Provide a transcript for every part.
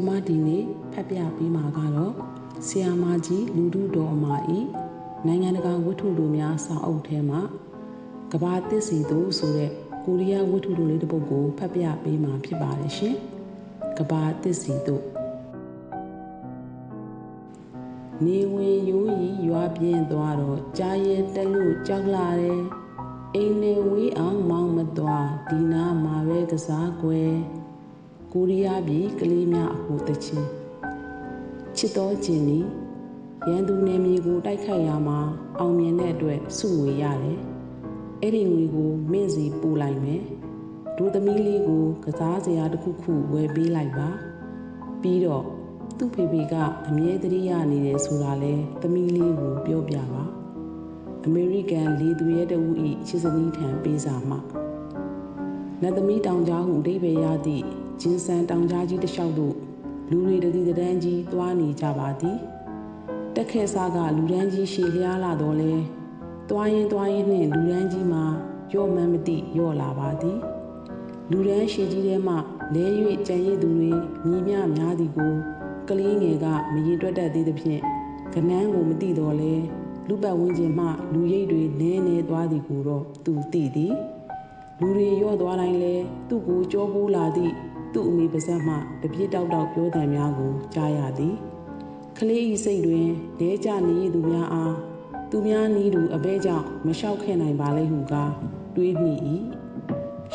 ကျမဒီနေ့ဖတ်ပြပေးမှာကတော့ဆီယာမာကြီးလူထုတော်အမာဤနိုင်ငံတကာဝတ္ထုတို့များစာအုပ်ထဲမှာကဘာသစ်စီတို့ဆိုတဲ့ကိုရီးယားဝတ္ထုတို့လေးတစ်ပုဒ်ကိုဖတ်ပြပေးမှာဖြစ်ပါတယ်ရှင်။ကဘာသစ်စီတို့နေဝင်ရိုးရီရွာပြင်းသွားတော့ကြားရဲတက်လို့ကြောက်လာတယ်။အိမ်နေဝေးအောင်မောင်းမသွားဒီနာမှာပဲကစားကွယ် ကိုရီးယားပြည်ကလေးများအဖို့တချင်းချစ်တော်ခြင်းနီရန်သူနယ်မြေကိုတိုက်ခိုက်ရမှာအောင်မြင်တဲ့အတွက်စုငွေရတယ်။အဲ့ဒီငွေကိုမင်းစီပို့လိုက်မယ်။ဒိုသမီးလေးကိုကစားစရာတစ်ခုခုဝယ်ပေးလိုက်ပါ။ပြီးတော့သူ့ဖေဖေကအမြဲတမ်းရနေတယ်ဆိုတာလဲသမီးလေးကိုပြောပြပါ။အမေရိကန်လေသူရဲတဦးဤချစ်စနီးထံပေးစာမှနတ်သမီးတောင်ကြားဟုအဓိပ္ပာယ်ရသည့် ဂျင်းဆန်တောင်ကြားကြီးတစ်လျှောက်သို့လူတွေတတိတန်းကြီးတွားနေကြပါသည်တက်ခဲစားကလူဒန်းကြီးရှည်လျားလာတော့လဲတွားရင်တွားရင်နှင့်လူဒန်းကြီးမှာရော့မှန်းမသိရော့လာပါသည်လူဒန်းရှည်ကြီးထဲမှလဲ၍ကြံရည်သူတွေညီမျှများသည်ကိုကလေးငယ်ကမရေတွက်တတ်သေးသဖြင့်ကနန်းကိုမသိတော့လဲလူပတ်ဝန်းကျင်မှလူရိတ်တွေနဲနဲသွားသည်ကိုတော့သူသိသည်လူတွေရော့သွားတိုင်းလဲသူ့ကိုကြောပိုးလာသည့် သူ့အမိပါဇက်မှတပြစ်တောက်တောက်ပြောတံများကိုကြားရသည်ကလေးဤစိတ်တွင်ဒဲကြနေသူများအားသူများနီးသူအဘဲကြောင့်မလျှောက်ခဲ့နိုင်ပါလေဟုကားတွေးမိ၏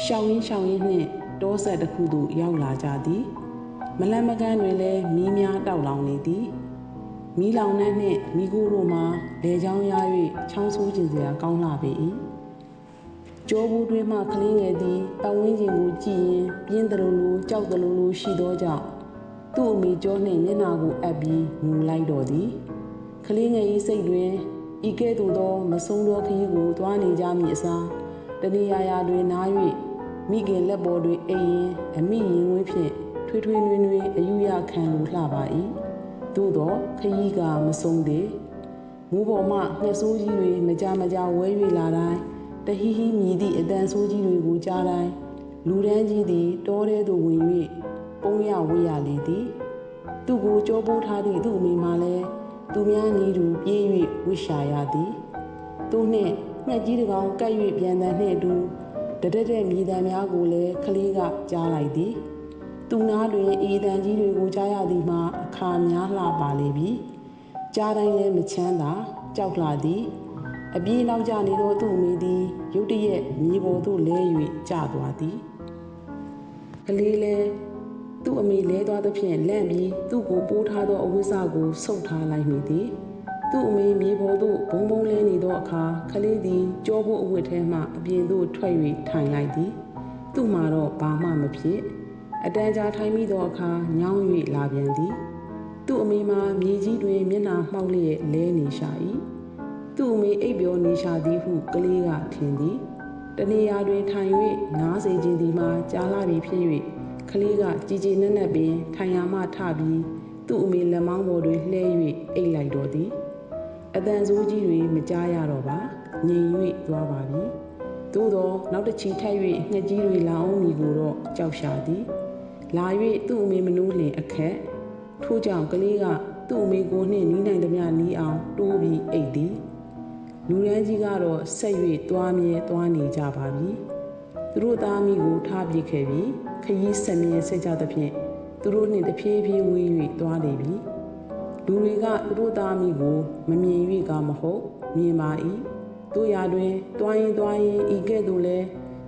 ရှောင်းရင်းရှောင်းရင်းနှင့်တောဆက်တစ်ခုသို့ရောက်လာကြသည်မလန့်မကန်းတွင်လည်းမီးများတောက်လောင်နေသည်မီးလောင်နှင့်နှင့်မိကိုတို့မှာလေချောင်းရ၍ချောင်းဆိုးခြင်းစရာကောင်းလာပေ၏ ကြောဘူးတွင်မှကလေးငယ်သည်ပတ်ဝန်းကျင်ကိုကြည့်ရင်ပြင်းသလိုလိုကြောက်သလိုလိုရှိသောကြောင့်သူ့အမိကြောနှင့်မျက်နာကိုအပ်ပြီးငူလိုက်တော်သည်ကလေးငယ်၏စိတ်တွင်ဤကဲ့သို့သောမဆုံးသောခရီးကိုသွားနေကြမည်အစားတဏှာရာတွင်နား၍မိခင်လက်ပေါ်တွင်အိပ်ရင်အမိရင်ဝင်းဖြင့်ထွေးထွေးနွေးနွေးအယူရခံလိုလှပါ၏သို့သောခရီးကမဆုံးသေးမူပေါ်မှငှက်ဆိုးကြီးတွေမကြမကြဝဲ၍လာတိုင်း တဟီဟီမြည်သည့်အတန်ဆိုးကြီးတွေကိုကြားတိုင်းလူဒန်းကြီးသည်တောထဲသို့ဝင်၍ပုံရဝေးရလေသည်သူကိုကြောပိုးထားသည့်သူ့အမိမှလည်းသူများနီးသူပြေး၍ဝိရှာရသည်သူနှင့်ငှက်ကြီးတကောင်ကပ်၍ပြန်တန်နှင့်အတူတတက်တဲ့မြည်တံများကိုလည်းကလေးကကြားလိုက်သည်သူနာတွင်အေးတန်ကြီးတွေကိုကြားရသည်မှာအခါများလှပါလေပြီကြားတိုင်းလည်းမချမ်းသာကြောက်လာသည် အပြေးနောက်ကျနေသောသူ့မိသည်ရုတ်တရက်မြေပေါ်သို့လဲ၍ကျသွားသည်ကလေးလဲသူ့အမိလဲသွားသဖြင့်လန့်ပြီးသူ့ကိုပိုးထားသောအဝိဇ္ဇကိုဆုပ်ထားလိုက်မိသည်သူ့အမိမြေပေါ်သို့ဘုံဘုံလဲနေသောအခါကလေးသည်ကြောဖို့အဝတ်ထဲမှအပြင်သို့ထွက်၍ထိုင်လိုက်သည်သူ့မှာတော့ဘာမှမဖြစ်အတန်းကြာထိုင်မိသောအခါညောင်း၍လာပြန်သည်သူ့အမိမှာမြေကြီးတွင်မျက်နှာမှောက်လျက်လဲနေရှာ၏ သူ့အမေအိပ်ပျော်နေရှာသည်ဟုကလေးကထင်သည်တနေရာတွင်ထိုင်၍နားစေခြင်းသည်မှာကြားလာပြီဖြစ်၍ကလေးကကြည်ကြည်နက်နက်ပင်ထိုင်ရမှထပြီးသူ့အမေလက်မောင်းပေါ်တွင်လှဲ၍အိပ်လိုက်တော်သည်အတန်ဆိုးကြီးတွေမကြားရတော့ပါငြိမ်၍သွားပါပြီသို့သောနောက်တစ်ချီထပ်၍ငှက်ကြီးတွေလာအောင်မီကိုတော့ကြောက်ရှာသည်လာ၍သူ့အမေမနိုးလင်အခက်ထို့ကြောင့်ကလေးကသူ့အမေကိုနှင့်နီးနိုင်သမျှနီးအောင်တိုးပြီးအိတ်သည် လူရန်ကြီးကတော့ဆက်၍သွားမြဲသွားနေကြပါပြီသူတို့သားမိကိုထားပြခဲ့ပြီးခရီးဆက်မြဲဆက်ကြသဖြင့်သူတို့နှင့်တဖြည်းဖြည်းဝေး၍သွားနေပြီလူတွေကသူတို့သားမိကိုမမြင်၍ကမဟုတ်မြင်ပါ၏တို့ရာတွင်တွားရင်တွားရင်ဤကဲ့သို့လဲ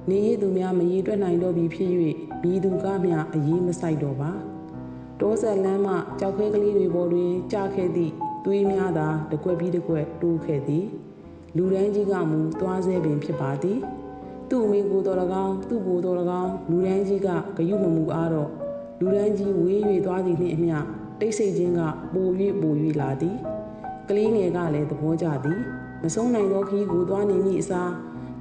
နေရသူများမရေတွက်နိုင်တော့ပြီဖြစ်၍မိသူကမျှအရေးမဆိုင်တော့ပါတောဆက်လမ်းမှကြောက်ခဲကလေးတွေပေါ်တွင်ကြာခဲ့သည့်သွေးများသာတကွက်ပြီးတကွက်တိုးခဲ့သည် လူရန်ကြီးကမူသွားဆဲပင်ဖြစ်ပါသည်သူ့အမိကိုတော်၎င်းသူ့ကိုတော်၎င်းလူရန်ကြီးကဂယုမမူအားတော့လူရန်ကြီးဝေး၍သွားသည်နှင့်အမျှတိတ်ဆိတ်ခြင်းကပို၍ပို၍လာသည်ကလေးငယ်ကလည်းသဘောကျသည်မဆုံးနိုင်သောခီးကိုသွားနေမိအစား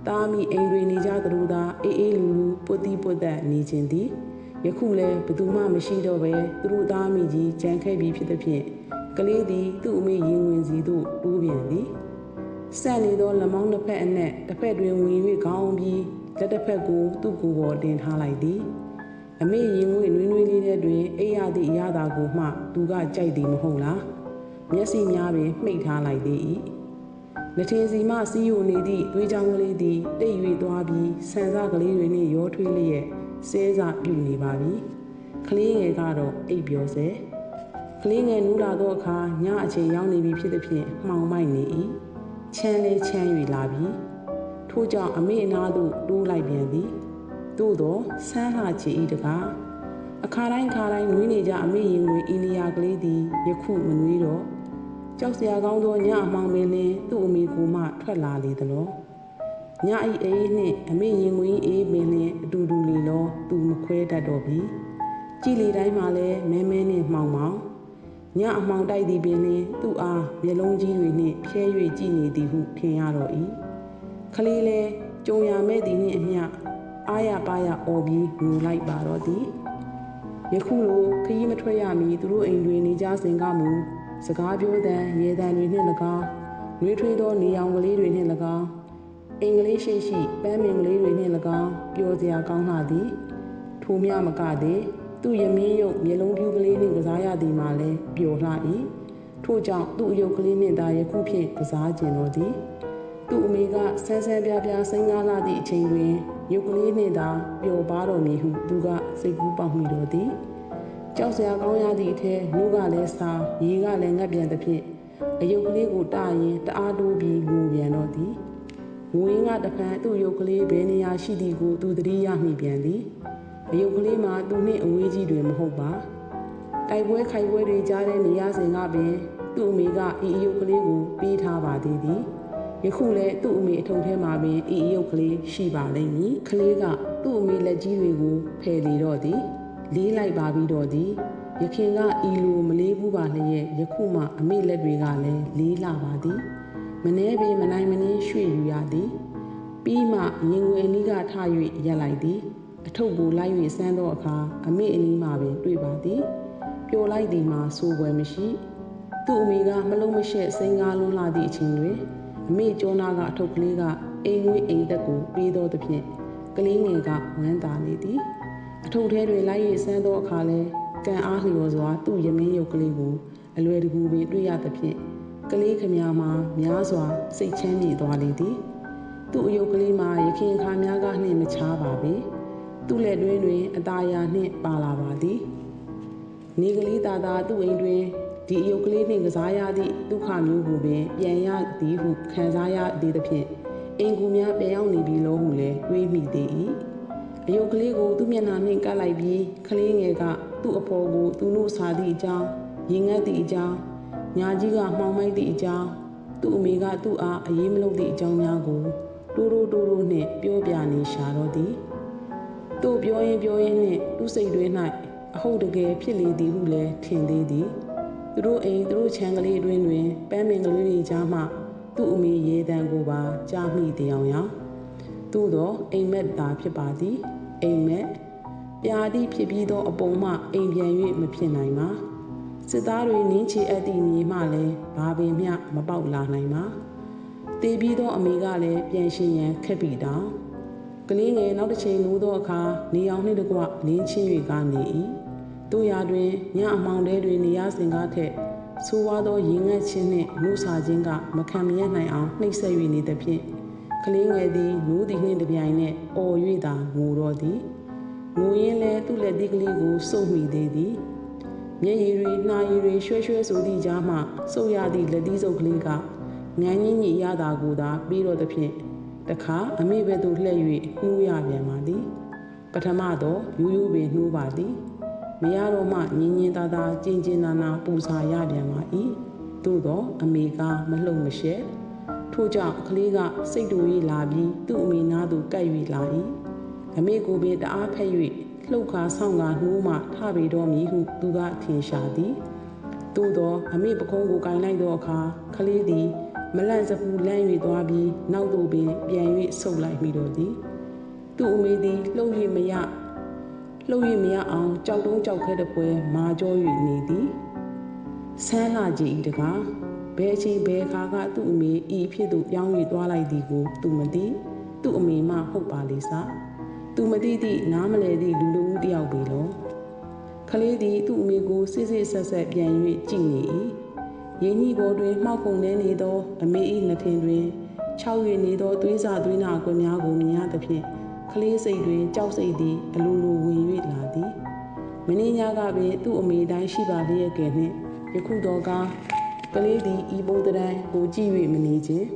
တားမိအိမ်တွေနေကြသလိုသာအေးအေးလူလူပုတ်တိပုတ်သက်နေခြင်းသည်ယခုလည်းဘသူမှမရှိတော့ပဲသူတို့သားမိကြီးကြံခဲ့ပြီးဖြစ်သဖြင့်ကလေးသည်သူ့အမေရင်ဝင်စီသို့တိုးပြန်သည် ဆက်နေသောလက်မောင်းတစ်ဖက်အနက်တစ်ဖက်တွင်ဝင်၍ခေါင်းပြီးလက်တစ်ဖက်ကိုသူ့ကိုယ်ပေါ်တင်ထားလိုက်သည်အအမေရင်ငွေနွေးနွေးလေးတဲ့တွင်အိပ်ရသည့်အရာသာကိုမှသူကကြိုက်သည်မဟုတ်လားမျက်စိများပင်မှိတ်ထားလိုက်သည်၏လက်ထင်စီမှစီးယိုနေသည့်တွေးချောင်းကလေးသည်တိတ်၍သွားပြီးဆန်စားကလေးတွေနှင့်ရောထွေးလျက်စဲစားပြုနေပါပြီကလေးငယ်ကတော့အိပ်ပျော်စေကလေးငယ်နူးလာသောအခါညအချိန်ရောက်နေပြီဖြစ်သည်ဖြင့်မှောင်မိုက်နေ၏ ချမ်းလေးချမ်း၍လာပြီထို့ကြောင့်အမေအနာသို့တိုးလိုက်ပြန်သည်သို့သောဆန်းလှချီဤတကားအခါတိုင်းခါတိုင်းနွေးနေကြအမေရင်ဝင်အိန္ဒိယကလေးသည်ယခုမနွေးတော့ကြောက်စရာကောင်းသောညအမှောင်ပင်လင်းသူ့အမေကိုမှထွက်လာလေသလောညဤအေးနှင့်အမေရင်ဝင်အေးပင်လင်းအတူတူလေလောသူမခွဲတတ်တော့ပြီကြည်လီတိုင်းမှာလဲမဲမဲနှင့်မှောင်မှောင် ညအမှောင်တိုက်သည်ပင်လင်းသူ့အားမျက်လုံးကြီးတွေနှင့်ဖြဲ၍ကြည်နေသည်ဟုထင်ရတော့၏ခလေးလဲကြုံရမဲ့သည်နှင့်အမျှအာရပါရအော်ပြီးငိုလိုက်ပါတော့သည်ယခုလိုခရီးမထွက်ရမီသူတို့အိမ်တွင်နေကြစဉ်ကမူစကားပြောတဲ့ရေတံတွေနှင့်၎င်းနှွေးထွေးသောနေအောင်ကလေးတွေနှင့်၎င်းအင်္ဂလိပ်ရှိရှိပန်းမင်ကလေးတွေနှင့်၎င်းပျော်စရာကောင်းလာသည်ထိုမြမကသည် သူ့ရမင်းရုပ်မျက်လုံးပြူးကလေးနှင့်ကစားရသည်မှာလည်းပျော်လှ၏ထို့ကြောင့်သူ့အယုတ်ကလေးနှင့်သာယခုဖြင့်ကစားကျင်တော်သည်သူ့အမေကဆန်းဆန်းပြားပြားစိန်ကားလာသည့်အချိန်တွင်ရုပ်ကလေးနှင့်သာပျော်ပါတော်မူဟုသူကစိတ်ကူးပေါက်မိတော်သည်ကြောက်စရာကောင်းရသည့်အထက်နှုတ်ကလည်းစားရေကလည်းငတ်ပြန်သဖြင့်အယုတ်ကလေးကိုတရင်တအားတိုးပြီးငိုပြန်တော့သည်ငိုရင်းကတဖန်သူ့ရုပ်ကလေးဘယ်နေရာရှိသည်ကိုသူသတိရမိပြန်သည် အယုတ်ကလေးမှာသူနှင့်အဝေးကြီးတွင်မဟုတ်ပါတိုက်ပွဲခိုက်ပွဲတွေကြားတဲ့နေရာစဉ်ကပင်သူ့အမေကဤအယုတ်ကလေးကိုပေးထားပါသေးသည်ယခုလည်းသူ့အမေအထုံထဲမှာပင်ဤအယုတ်ကလေးရှိပါလိမ့်မည်ကလေးကသူ့အမေလက်ကြီးတွေကိုဖယ်လေတော့သည်လေးလိုက်ပါပြီးတော့သည်ယခင်ကဤလိုမလေးဘူးပါလျက်ယခုမှအမေလက်တွေကလည်းလေးလာပါသည်မနှဲပင်မနိုင်မနှင်းရွှေ့ယူရသည်ပြီးမှရင်ွယ်နီးကထ၍ရက်လိုက်သည် အထုပ်ကိုလိုက်၍စမ်းသောအခါအမေအနီးမှပင်တွေ့ပါသည်ပျော်လိုက်သည်မှာစိုးပွဲမရှိသူ့အမေကမလုံးမရှက်စိန်ကားလွန်းလာသည့်အချိန်တွင်အမေကျောနာကအထုပ်ကလေးကအိမ်ငွေးအိမ်သက်ကိုပေးသောသဖြင့်ကလေးငယ်ကဝမ်းသာနေသည်အထုပ်ထဲတွင်လိုက်၍စမ်းသောအခါလဲကံအားလျော်စွာသူ့ရမင်းရုပ်ကလေးကိုအလွယ်တကူပင်တွေ့ရသဖြင့်ကလေးခမများမှာများစွာစိတ်ချမ်းမြေ့သွားလေသည်သူ့အယုတ်ကလေးမှာရခင်ခါများကနှင့်မချားပါပေ သူ့လက်တွင်တွင်အตาယာနှင့်ပါလာပါသည်နေကလေးသာသာသူ့အိမ်တွင်ဒီအယုတ်ကလေးနှင့်ကစားရသည့်ဒုက္ခမျိုးကိုပင်ပြန်ရသည်ဟုခံစားရသေးသဖြင့်အင်ကူများပြန်ရောက်နေပြီလို့ဟုလည်းတွေးမိသေး၏အယုတ်ကလေးကိုသူ့မျက်နှာနှင့်ကပ်လိုက်ပြီးကလေးငယ်ကသူ့အဖော်ကိုသူတို့စားသည့်အကြောင်းရင်ငတ်သည့်အကြောင်းညာကြီးကမှောင်မိုက်သည့်အကြောင်းသူ့အမေကသူ့အားအေးမလုပ်သည့်အကြောင်းများကိုတိုးတိုးတိုးတိုးနှင့်ပြောပြနေရှာတော့သည် သူ့ပြောရင်ပြောရင်နှင့်သူ့စိတ်တွင်း၌အဟုတ်တကယ်ဖြစ်လေသည်ဟုလည်းထင်သေးသည်သူတို့အိမ်သူတို့ခြံကလေးအတွင်းတွင်ပန်းမင်ကလေးတွေကြားမှသူ့အမေရေတံကိုပါကြားမိတဲ့အောင်ရောသို့သောအိမ်မက်သာဖြစ်ပါသည်အိမ်မက်ပြာသည့်ဖြစ်ပြီးသောအပုံမှအိမ်ပြန်၍မဖြစ်နိုင်ပါစစ်သားတွေနင်းချေအပ်သည့်မြေမှလည်းဘာပင်မျှမပေါက်လာနိုင်ပါတည်ပြီးသောအမေကလည်းပြန်ရှင်ရန်ခက်ပြီတောင် ကလေးငယ်နောက်တစ်ချိန်နိုးသောအခါနေအောင်နှင့်တကွနင်းချင်း၍ကနေ၏တို့ရာတွင်ညအမောင်တဲတွင်နေရစဉ်ကားထက်ဆိုးဝါးသောရင်ငတ်ခြင်းနှင့်နှုတ်စာခြင်းကမခံမရနိုင်အောင်နှိပ်စက်၍နေသဖြင့်ကလေးငယ်သည်နိုးသည်နှင့်တပြိုင်နက်အော်၍သာငိုတော့သည်ငိုရင်းလဲသူ့လက်သီးကလေးကိုစုပ်မိသေးသည်မျက်ရည်တွေနှာရည်တွေရွှဲရွှဲဆိုသည့်ကြားမှစုပ်ရသည့်လက်သီးစုပ်ကလေးကငန်းညင်းကြီးရတာကိုသာပြီးတော့သဖြင့် တခါအမိဘဲသို့လှည့်၍နှူးရပြန်ပါသည် ပထမတော့ယူယူပင်နှူးပါသည်မရတော့မှညင်ညင်သာသာကြင်ကြင်နာနာပူစာရပြန်ပါ၏သို့တော့အမေကမလှုပ်မရှက်ထို့ကြောင့်ကလေးကစိတ်တူ၍လာပြီးသူ့အမေနားသို့ကပ်၍လာ၏အမေကိုပင်တအားဖက်၍လှုပ်ခါဆောင်ကာနှိုးမှထပေတော်မည်ဟုသူကထင်ရှာသည်သို့သောအမေပကုံးကိုကင်လိုက်သောအခါကလေးသည် မလန့်စပူလန့်၍သွားပြီးနောက်သို့ပင်ပြန်၍ဆုပ်လိုက်မိတော့သည်သူ့အမေသည်လှုပ်၍မရလှုပ်၍မရအောင်ကြောက်တုံးကြောက်ခဲတဲ့ပွဲမာကြော၍နေသည်ဆန်းလာကြည်တကားဘယ်အချိန်ဘယ်အခါကသူ့အမေဤဖြစ်သူပြောင်း၍သွားလိုက်သည်ကိုသူမသိသူ့အမေမှဟုတ်ပါလေစားသူမသိသည့်နားမလဲသည့်လူလူဦးတယောက်ပေလောခလေးသည်သူ့အမေကိုစစ်စစ်ဆက်ဆက်ပြန်၍ကြည့်နေ၏ ရင်းကြီးပေါ်တွင်မှောက်ပုံနေနေသော အမေ၏နှထင်တွင်၆၍နေသောသွေးစာသွေးနာကွယ်များကိုမြင်ရသဖြင့်ကလေးစိတ်တွင်ကြောက်စိတ်သည်အလိုလိုဝင်၍လာသည်မင်းညကပင်သူ့အမေတိုင်းရှိပါလျက်ကဲ့နှင့်ယခုတော့ကကလေးသည်ဤပုံတရံကိုကြည့်၍မနေခြင်း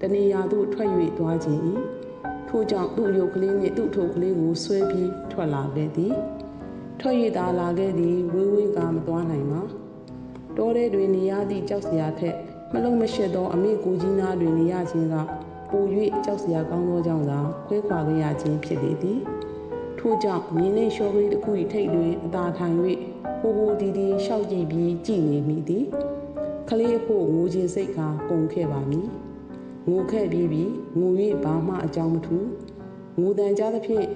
တနေရာသို့ထွက်၍သွားခြင်း၏ထို့ကြောင့်သူ့ရုပ်ကလေးနှင့်သူ့ထုပ်ကလေးကိုဆွဲပြီးထွက်လာခဲ့သည်ထွက်၍သာလာခဲ့သည်ဝေးဝေးကမသွားနိုင်ပါ တောထဲတွင်နေရသည့်ကြောက်စရာထက်မလုံးမရှက်သောအမေကိုကြီးနားတွင်နေရခြင်းကပို၍ကြောက်စရာကောင်းသောကြောင့်သာခွဲခွာခဲ့ရခြင်းဖြစ်လေသည်ထို့ကြောင့်မြင်းနှင့်လျှောကလေးတစ်ခု၏ထိတ်တွင်အသာထိုင်၍ဟိုဟိုဒီဒီရှောက်ကြည့်ပြီးကြည်နေမိသည်ကလေးဖို့ငိုခြင်းစိတ်ကကုန်ခဲ့ပါမည်ငိုခဲ့ပြီးပြီးငို၍ဘာမှအကြောင်းမထူငိုတန်ကြသဖြင့်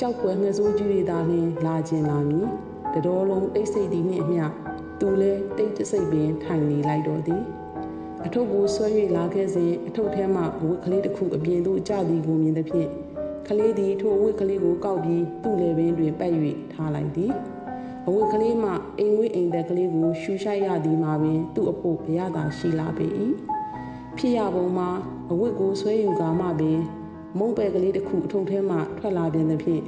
ကြောက်ွယ်ငှက်ဆိုးကြီးတွေသာလျှင်လာခြင်းလာမည်တတော်လုံးတိတ်ဆိတ်သည်နှင့်အမျှ သူလည်းတိတ်တဆိတ်ပင်ထိုင်နေလိုက်တော့သည်အထုပ်ကိုဆွဲ၍လာခဲ့စဉ်အထုပ်ထဲမှဝက်ကလေးတစ်ခုအပြင်သို့ကျသည်ကိုမြင်သဖြင့်ကလေးသည်ထိုဝက်ကလေးကိုကောက်ပြီးသူ့လေပင်တွင်ပတ်၍ထားလိုက်သည်အဝတ်ကလေးမှအိမ်ဝိအိမ်သက်ကလေးကိုရှူရှိုက်ရသည်မှာပင် သူ့အဖို့ဘရသာရှိလာပေ၏ဖြစ်ရပုံမှာအဝတ်ကိုဆွဲယူကာမှပင် မုံပဲကလေးတစ်ခုအထုပ်ထဲမှထွက်လာပြန်သဖြင့်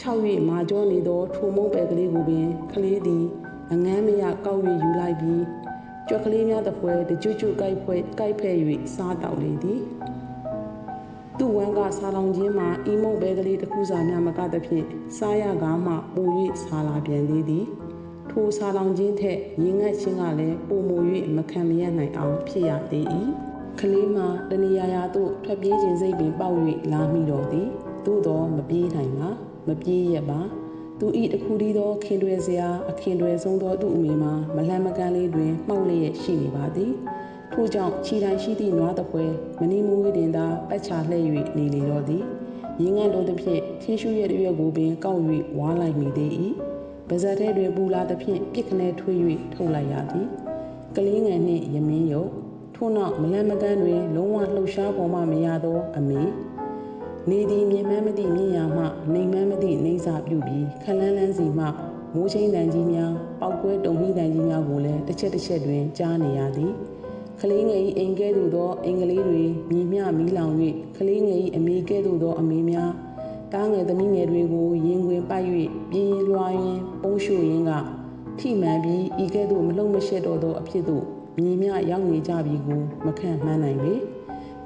၆၍မာကျောနေသောထိုမုံပဲကလေးကိုပင်ကလေးသည် အငမ်းမရကောက်၍ယူလိုက်ပြီးကြွက်ကလေးများသဖွယ်တကြွကြွကိုက်ဖွဲကိုက်ဖဲ့၍စားတောက်လေသည်သူ့ဝမ်းကစားလောင်ခြင်းမှာအီမုတ်ပဲကလေးတစ်ခုစာများမကသဖြင့်စားရကားမှပို၍စားလာပြန်သေးသည်ထိုစားလောင်ခြင်းထက်ရင်းငတ်ခြင်းကလည်းပိုမို၍မခံမရနိုင်အောင်ဖြစ်ရသေး၏ကလေးမှတဏှာရာသို့ထွက်ပြေးခြင်းစိတ်ပင်ပေါက်၍လာမိတော်သည်သို့သောမပြေးနိုင်ပါမပြေးရပါ သူဤတခုတည်းသောခင်တွယ်စရာအခင်တွယ်ဆုံးသောသူ့အမိမှာမလှမ်းမကန်းလေးတွင်မှောက်လျက်ရှိနေပါသည်ထို့ကြောင့်ခြိတိုင်းရှိသည့်နွားတပွဲမနီမူဝေးတင်သာပတ်ချလှည့်၍နေလေတော့သည်ရင်းငတ်တော်သဖြင့်ထင်းရှူရဲ့ရွက်ကိုပင်ကောက်၍ဝါလိုက်မိသေး၏ပါဇက်ထဲတွင်ပူလာသဖြင့်ပြစ်ခနဲထွေး၍ထုတ်လိုက်ရသည်ကလေးငယ်နှင့်ရမင်းယုတ်ထို့နောက်မလန့်မကန်းတွင်လုံးဝလှုပ်ရှားပေါ်မှမရသောအမေ နေသည်မြင်မှန်းမသည့်မြင်ရမှနေမှန်းမသည့်နေစာပြုပြီးခလန်းလန်းစီမှမိုးချင်းတန်ကြီးများပောက်ကွဲတုံမိတန်ကြီးများကိုလည်းတစ်ချက်တစ်ချက်တွင်ကြားနေရသည်ကလေးငယ်၏အိမ်ကဲ့သို့သောအင်္ဂလိပ်တွေမြည်မြမီးလောင်၍ကလေးငယ်၏အမေကဲ့သို့သောအမေများတားငယ်သမီးငယ်တွေကိုရင်ခွင်ပိုက်၍ပြင်းလွှားရင်းပုံးရှို့ရင်းကထိမှန်ပြီးဤကဲ့သို့မလုံမရှက်တော့သောအဖြစ်သို့မြည်မြရောက်နေကြပြီကိုမခန့်မှန်းနိုင်ပေ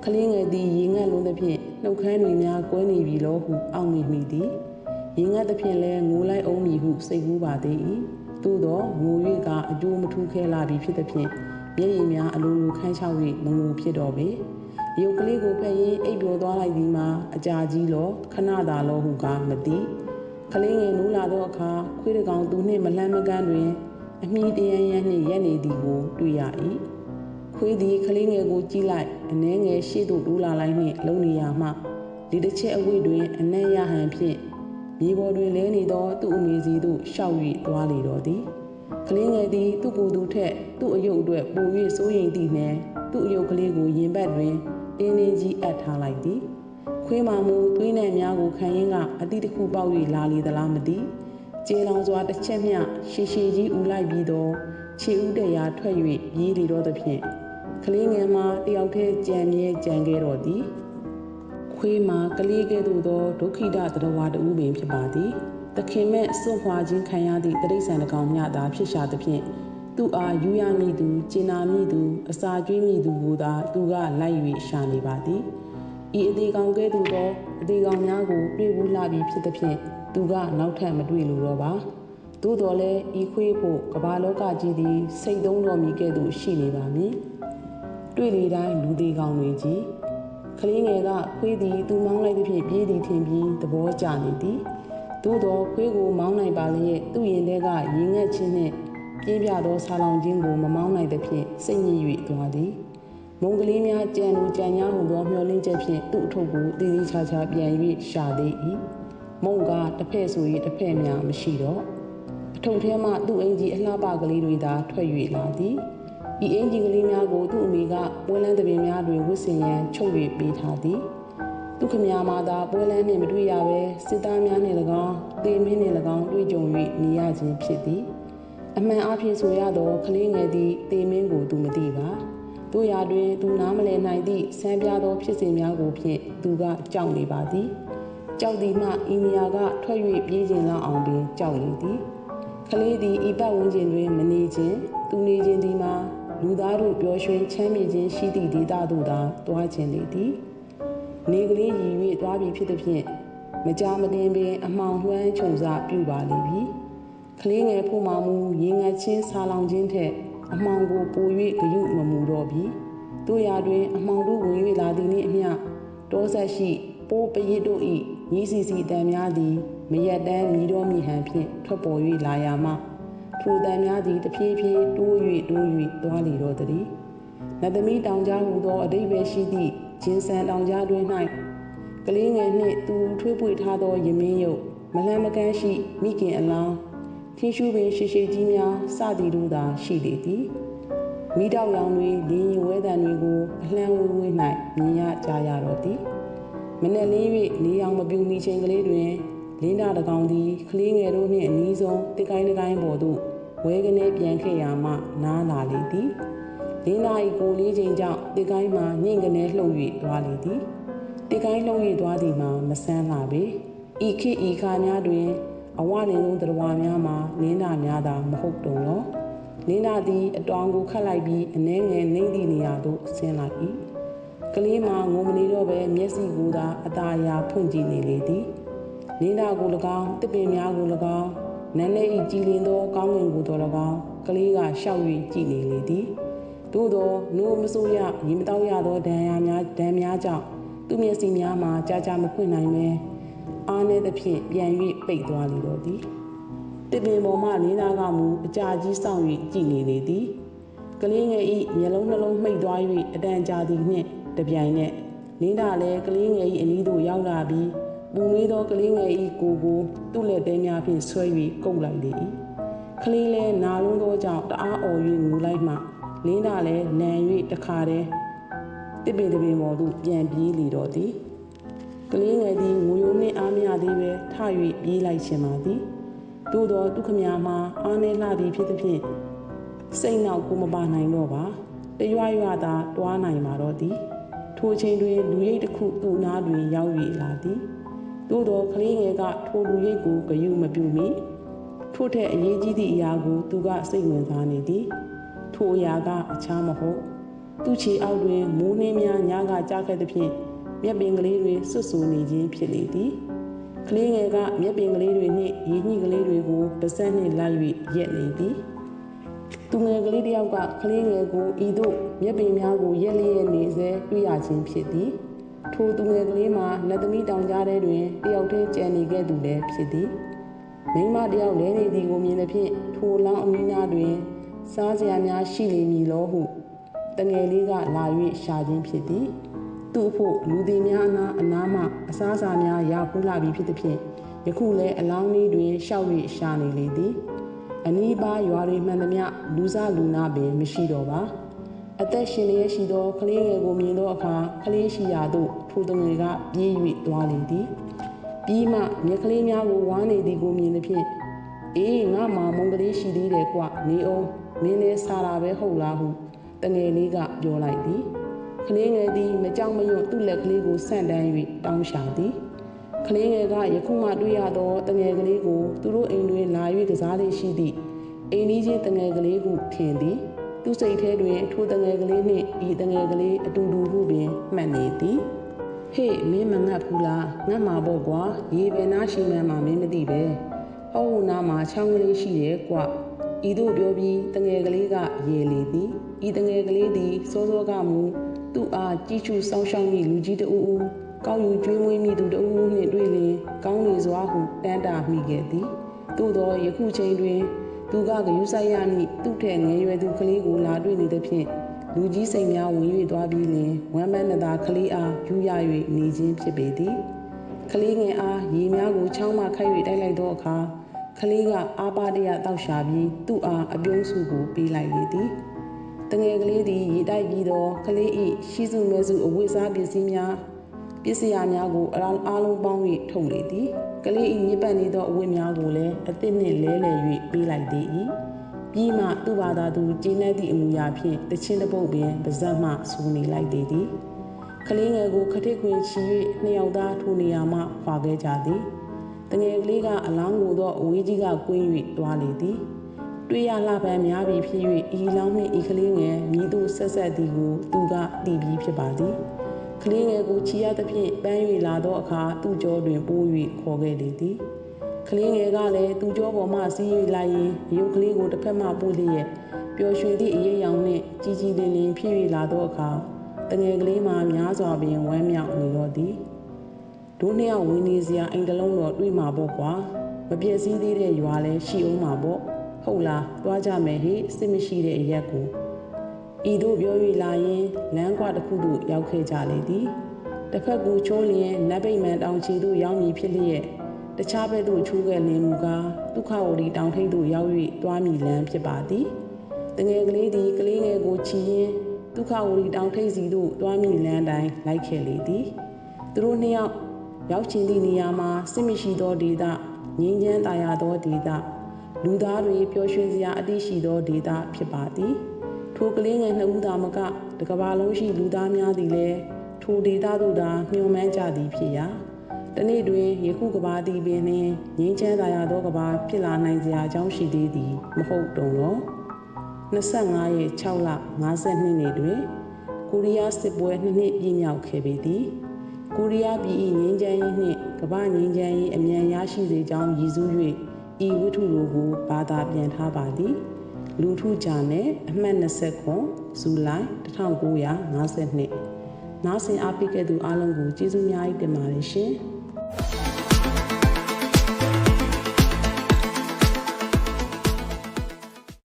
ကလေးငယ်သည်ရေငတ်လုံးသဖြင့်နှုတ်ခမ်းတွေများကွဲနေပြီလောဟုအောက်မိမိသည်ရေငတ်သဖြင့်လဲငိုလိုက်အောင်မည်ဟုစိတ်ကူးပါသေး၏သို့သောငို၍ကအကျိုးမထူးခဲလာပြီဖြစ်သဖြင့်မျက်ရည်များအလိုလိုခန်းချောက်၍မငိုဖြစ်တော့ပေရုပ်ကလေးကိုဖက်ရင်းအိပ်ပျော်သွားလိုက်သည်မှာအကြာကြီးလောခဏသာလောဟုကမသိကလေးငယ်နိုးလာသောအခါခွေးတကောင်သူနှင့်မလှမ်းမကန်းတွင် အမိတရန်ရန်နှင့်ရက်နေသည်ကိုတွေ့ရ၏ ခွေးသည်ကလေးငယ်ကိုကြည့်လိုက်အနှဲငယ်ရှေ့သို့တိုးလာလိုက်နှင့်လုံနေရမှဒီတစ်ချက်အဝိတွင်အနက်ရဟန်ဖြင့်မြေပေါ်တွင်လဲနေသောသူ့အမေစီသို့ရှောက်၍သွားလေတော်သည်ကလေးငယ်သည်သူ့ကိုယ်သူထက်သူ့အယုတ်အတွက်ပို၍စိုးရိမ်သည့်နှင့်သူ့အယုတ်ကလေးကိုရင်ဘတ်တွင်တင်းတင်းကြီးအပ်ထားလိုက်သည်ခွေးမမူသွေးနဲ့များကိုခံရင်းကအတိတစ်ခုပေါက်၍လာလေသလားမသိကျေလောင်စွာတစ်ချက်မျှရှည်ရှည်ကြီးဦးလိုက်ပြီးတော့ခြေဦးတရာထွက်၍ပြေးလေတော့သဖြင့် ကလေးငယ်မှာတယောက်တည်းကြံမြဲကြံခဲ့တော့သည်ခွေးမှာကလေးကဲ့သို့သောဒုက္ခိတသတ္တဝါတူပင်ဖြစ်ပါသည်သခင်မဲ့စွန့်ခွာခြင်းခံရသည့်တရိษံတကောင်မြသာဖြစ်ရှာသဖြင့်သူအားယူရမည်သူကျင်နာမည်သူအစာကျွေးမည်သူကိုသာသူကလိုက်၍ရှာနေပါသည်ဤအသေးကောင်ကဲ့သို့သောအသေးကောင်များကိုတွေ့ဘူးလာပြီးဖြစ်သဖြင့်သူကနောက်ထပ်မတွေ့လိုတော့ပါသို့တော်လည်းဤခွေးဖို့ကဘာလောကကြီးသည်စိတ်သုံးတော်မူကဲ့သို့ရှိနေပါမည် တွေ့လေတိုင်းလူသေးကောင်တွေကြီးကလေးငယ်ကခွေးသည်သူမောင်းလိုက်သဖြင့်ပြေးသည်ထင်ပြီးသဘောကျနေသည်သို့သောခွေးကိုမောင်းနိုင်ပါလျက်သူ့ရင်ထဲကရင်ငတ်ခြင်းနှင့်ပြင်းပြသောဆာလောင်ခြင်းကိုမမောင်းနိုင်သဖြင့်စိတ်ညစ်၍သွားသည်မုံကလေးများကြံလူကြံညာဟုသောမျောလင်းချက်ဖြင့်သူ့အထုပ်ကိုတည်တည်ချာချာပြန်၍ရှာသေး၏မုံကတစ်ဖက်ဆို၍တစ်ဖက်များမရှိတော့အထုပ်ထဲမှသူ့အင်ကြီးအလှပကလေးတွေသာထွက်၍လာသည် ဤအင်ကြီးကလေးများကိုသူ့အမေကပွဲလန်းတပင်များတွင်ဝစ်စင်ရန်ချုပ်၍ပေးထားသည်ကဒုက္ခများမှာသာပွဲလန်းနှင့်မတွေ့ရဘဲစစ်သားများနှင့်၎င်းတေမင်းနှင့်၎င်းတွေ့ကြုံ၍နေရခြင်းဖြစ်သည်အမှန်အဖြစ်ဆိုရသောကလေးငယ်သည်တေမင်းကိုသူမသိပါတို့ရာတွင်သူနားမလည်နိုင်သည့်ဆန်းပြသောဖြစ်စဉ်များကိုဖြင့်သူကကြောက်နေပါသည်ကြောက်သည်မှအီနီယာကထွက်၍ပြေးခြင်းလောက်အောင်ပင်ကြောက်လေသည်ကလေးသည်ဤပတ်ဝန်းကျင်တွင်မနေခြင်းသူနေခြင်းသည်မှာ လူသားတို့ပျော်ရွှင်ချမ်းမြေခြင်းရှိသည့်ဒေသသို့သာတွားခြင်းလေသည်နေကလေးရည်၍တွားပြီးဖြစ်သည်ဖြင့်မကြမတင်ပင်အမှောင်လွှမ်းခြုံစားပြုပါလိမ့်မည်ကလေးငယ်ဖို့မှမူရင်ငတ်ချင်းဆာလောင်ခြင်းထက်အမှောင်ကိုပို၍ဂယုမမူတော့ပြီတို့ရာတွင် အမှောင်တို့ဝင်၍လာသည်နှင့်အမျှတောဆက်ရှိပိုးပရစ်တို့၏ညီစီစီတန်များသည်မရက်တမ်းမြည်တော်မီဟန်ဖြင့်ထွက်ပေါ်၍လာရမှ ထိုတန်များသည်တဖြည်းဖြည်းတိုး၍တိုး၍သွားလေတော့သည်နတ်သမီးတောင်ကြားဟူသောအတိတ်ပဲရှိသည့်ဂျင်းဆန်တောင်ကြားတွင်၌ကလေးငယ်နှင့်သူထွေးပွေထားသောရမင်းရုပ်မလန်းမကန်းရှိမိခင်အလောင်းထင်းရှူပင်ရှိရှိကြီးများစသည်တို့သာရှိလေသည်မိတောက်ရောင်တွေလင်းရင်ဝဲတံတွေကိုအလှမ်းဝေးဝေး၌မြင်ရကြရတော့သည်မနေ့လေး၍နေအောင်မပြူမီချင်းကလေးတွင်လင်းတာတကောင်သည်ကလေးငယ်တို့နှင့်အနီးဆုံးတကိုင်းတကိုင်းပေါ်သို့ ဝဲကနေပြန်ခဲ့ရမှနားလာလေသည်လင်းတာ၏ကိုလေးချိန်ကြောင့်တကိုင်းမှညင်ကနေလှုပ်၍သွားလေသည်တကိုင်းလှုပ်၍သွားသည်မှာမဆန်းလာပေဤခေဤခါများတွင်အဝလင်လုံးတရားများမှာလင်းတာများသာမဟုတ်တုံလောလင်းတာသည်အတောင်ကိုခတ်လိုက်ပြီးအနှဲငယ်နှိမ့်သည့်နေရာသို့ဆင်းလိုက်၏ကလေးမှာငုံမနေတော့ပဲမျက်စိကိုသာအตาအရာဖွင့်ကြည့်နေလေသည်လင်းတာကို၎င်းတစ်ပင်များကို၎င်း နန်းလေးဤကြည်လင်သောကောင်းကင်ကိုတော်၎င်းကလေးကရှောက်၍ကြည့်နေလေသည်သို့သောနိုးမဆိုးရရေမတောက်ရသောဒဏ်ရာများဒဏ်များကြောင့်သူ့မျက်စိများမှာကြာကြာမဖွင့်နိုင်ပဲအားနည်းသဖြင့်ပြန်၍ပိတ်သွားလေတော့သည်တစ်ပင်ပေါ်မှလင်းသားကမူအကြာကြီးစောင့်၍ကြည်နေလေသည်ကလေးငယ်ဤမျက်လုံးနှလုံးမှိတ်သွား၍အတန်ကြာသည်နှင့်တပြိုင်နက်လင်းသားလည်းကလေးငယ်ဤအနီးသို့ရောက်လာပြီး ပူနွေးသောကလေးငယ်ဤကိုကိုသူ့လက်သေးများဖြင့်ဆွဲ၍ကုပ်လိုက်လေ၏ကလေးလည်းနာလုံးသောကြောင့်တအားအော်၍ငူလိုက်မှလင်းသားလည်းနံ၍တခါတည်းတစ်ပင်တစ်ပင်ပေါ်သို့ပြန်ပြေးလေတော့သည်ကလေးငယ်သည်ငိုယိုနှင့်အားမရသေးပဲထ၍ပြေးလိုက်ခြင်းပါသည်သို့သောဒုက္ခများမှာအားနည်းလှသည်ဖြစ်သည်ဖြင့်စိတ်နောက်ကိုမပါနိုင်တော့ပါတရွရွသာတွားနိုင်ပါတော့သည်ထိုချိန်တွင်လူရိတ်တစ်ခုသူ့နားတွင်ရောက်၍လာသည် သို့သောကလေးငယ်ကထိုလူရိတ်ကိုဂယုမပြုမိထို့ထက်အရေးကြီးသည့်အရာကိုသူကစိတ်ဝင်စားနေသည်ထိုအရာကအခြားမဟုတ်သူ့ခြေအောက်တွင်မိုးနှင်းများညကကြားခဲ့သည်ဖြင့်မြက်ပင်ကလေးတွေဆွတ်ဆူနေခြင်းဖြစ်လေသည်ကလေးငယ်ကမြက်ပင်ကလေးတွေနှင့်ရည်ညှိကလေးတွေကိုပါဆက်နှင့်လိုက်၍ရက်နေသည်သူငယ်ကလေးတယောက်ကကလေးငယ်ကိုဤသို့မြက်ပင်များကိုရက်လျက်နေစေတွေ့ရခြင်းဖြစ်သည် ထိုသူငယ်ကလေးမှာလက်သမီးတောင်ကြားထဲတွင်တယောက်တည်းကြံနေခဲ့သူလည်းဖြစ်သည်မိမတယောက်လဲနေသည်ကိုမြင်သည်ဖြင့်ထိုလောင်းအမီနာတွင် စားစရာများရှိနေမည်လောဟုတငယ်လေးကလာ၍ရှာခြင်းဖြစ်သည်သူ့ဖို့လူသည်များအနာအနာမှအစားအစာများရဖူးလာပြီဖြစ်သည်ဖြင့်ယခုလည်းအလောင်းလေးတွင်ရှောက်၍ရှာနေလေသည်အနီးပါးရွာတွေမှန်သမျှလူစားလူနာပင်မရှိတော့ပါ အသက်ရှင်လျက်ရှိသောကလေးငယ်ကိုမြင်သောအခါကလေးရှိရာသို့ထိုတငယ်ကပြေး၍သွားလေသည်ပြီးမှမြက်ကလေးများကိုဝါနေသည်ကိုမြင်သည်ဖြင့်အေးငါမှမုံကလေးရှိသေးတယ်ကွနေအောင်မင်းလည်းစားတာပဲဟုတ်လားဟုတငယ်လေးကပြောလိုက်သည်ကလေးငယ်သည်မကြောက်မရွံ့သူ့လက်ကလေးကိုဆန့်တန်း၍တောင်းရှာသည်ကလေးငယ်ကယခုမှတွေ့ရသောတငယ်ကလေးကိုသူတို့အိမ်တွင်လာ၍ကစားလေးရှိသည့်အိမ်ကြီးချင်းတငယ်ကလေးဟုထင်သည် သူစိတ်ထဲတွင်ထိုတငယ်ကလေးနှင့်ဤတငယ်ကလေးအတူတူဟုပင်မှတ်နေသည်ဟေ့မင်းမငတ်ဘူးလားငတ်မှာပေါ့ကွာရေပဲနားရှိမှန်းမှမင်းမသိပဲဟောဟူနာမှာချောင်းကလေးရှိတယ်ကွဤသို့ပြောပြီးတငယ်ကလေးကရေလေသည်ဤတငယ်ကလေးသည်စောစောကမူသူ့အားကြီးချူစောင်းရှောင်းမိလူကြီးတအူးဦးကောက်ယူကျွေးမွေးမိသူတအူးဦးနှင့်တွေ့လျင်ကောင်းလေစွာဟုတန်းတာမိခဲ့သည်သို့သောယခုချိန်တွင် သူကဂယုဆိုင်ရနှင့်သူ့ထက်ငယ်ရွယ်သူကလေးကိုလာတွေ့နေသဖြင့်လူကြီးစိတ်များဝင်၍သွားပြီးလင်ဝမ်းပန်းနသာကလေးအားယူရ၍နေခြင်းဖြစ်ပေသည်ကလေးငယ်အားရေများကိုချောင်းမှခိုက်၍တိုက်လိုက်သောအခါကလေးကအာပါတရတောက်ရှာပြီးသူ့အားအပြုံးစုကိုပေးလိုက်လေသည်တငယ်ကလေးသည်ရေတိုက်ပြီးတော့ကလေးဤရှိစုမဲစုအဝိစားပစ္စည်းများပစ္စည်းများကိုအလားအားလုံးပေါင်း၍ထုတ်လေသည် ကလေး၏ညစ်ပတ်နေသောအဝတ်များကိုလည်းအသစ်နှင့်လဲလှယ်၍ပေးလိုက်သည်၏ပြီးမှသူ့ဘာသာသူကျင်းတဲ့သည့်အမူအရာဖြင့်တချင်းတစ်ပုတ်ပင်ပါဇက်မှဆူနေလိုက်သည်သည်ကလေးငယ်ကိုခတိခွင်ချီ၍နှစ်ယောက်သားထိုနေရာမှခွာခဲ့ကြသည်တငယ်ကလေးကအလောင်းကိုတော့အဝေးကြီးကကွင်း၍တွားလေသည်တွေ့ရလှပန်းများပြီဖြစ်၍ဤလောင်းနှင့်ဤကလေးငယ်မြည်သူဆက်ဆက်သည်ကိုသူကတည်ပြီးဖြစ်ပါသည် ကလေးငယ်ကိုချီရသဖြင့်ပန်း၍လာသောအခါသူ့ကြောတွင်ပိုး၍ခေါ်ခဲ့လေသည်ကလေးငယ်ကလည်းသူ့ကြောပေါ်မှစီး၍လာရင်ရုပ်ကလေးကိုတစ်ဖက်မှပို့လျက်ပျော်ရွှင်သည့်အရေးရောင်နှင့်ကြီးကြီးလင်းလင်းဖြစ်၍လာသောအခါတငယ်ကလေးမှများစွာပင်ဝမ်းမြောက်နေတော့သည်ဒုနှစ်ယောက်ဝင်းနေစရာအိမ်တစ်လုံးတော့တွေ့မှာပေါ့ကွာမပြည့်စည်သေးတဲ့ရွာလဲရှိအောင်မှာပေါ့ဟုတ်လားတွားကြမယ်ဟေ့စစ်မရှိတဲ့အရက်ကို ဤတို့ပြော၍လာရင်လမ်းကွာတစ်ခုသို့ရောက်ခဲ့ကြလေသည်တစ်ဖက်ကူချိုးလျင်နတ်ဗိမာန်တောင်ချီသို့ရောက်မည်ဖြစ်လျက်တခြားဘက်သို့ချိုးခဲ့လင်မူကားဒုက္ခဝရီတောင်ထိပ်သို့ရောက်၍တွားမည်လမ်းဖြစ်ပါသည်တငယ်ကလေးသည်ကလေးငယ်ကိုချီရင်ဒုက္ခဝရီတောင်ထိပ်စီသို့တွားမည်လမ်းတိုင်းလိုက်ခဲ့လေသည်သူတို့နှစ်ယောက်ရောက်ချင်သည့်နေရာမှာစစ်မရှိသောဒေသငြိမ်းချမ်းသာယာသောဒေသလူသားတွေပျော်ရွှင်စရာအသည့်ရှိသောဒေသဖြစ်ပါသည် ထိုကလေးငယ်နှစ်ဦးသာမကတကဘာလုံးရှိလူသားများသည်လည်းထိုဒေသသို့သာမျှော်မှန်းကြသည်ဖြစ်ရာတနေ့တွင်ယခုကဘာသည်ပင်လျှင်ငြိမ်းချမ်းသာယာသောကဘာဖြစ်လာနိုင်စရာအကြောင်းရှိသေးသည်မဟုတ်တုံသော25ရက်6လ52နေ့တွင်ကိုရီးယားစစ်ပွဲနှစ်နှစ်ပြည့်မြောက်ခဲ့ပေသည်ကိုရီးယားပြည်၏ငြိမ်းချမ်းရေးနှင့်ကမ္ဘာငြိမ်းချမ်းရေးအမြန်ရရှိစေကြောင်းရည်စူး၍ဤဝတ္ထုတို့ကိုဘာသာပြန်ထားပါသည် လူထုဂျာနယ်အမှတ်29ဇူလိုင်1952နားဆင်အားပေးခဲ့သူအားလုံးကိုကျေးဇူးများတင်ပါတယ်ရှင်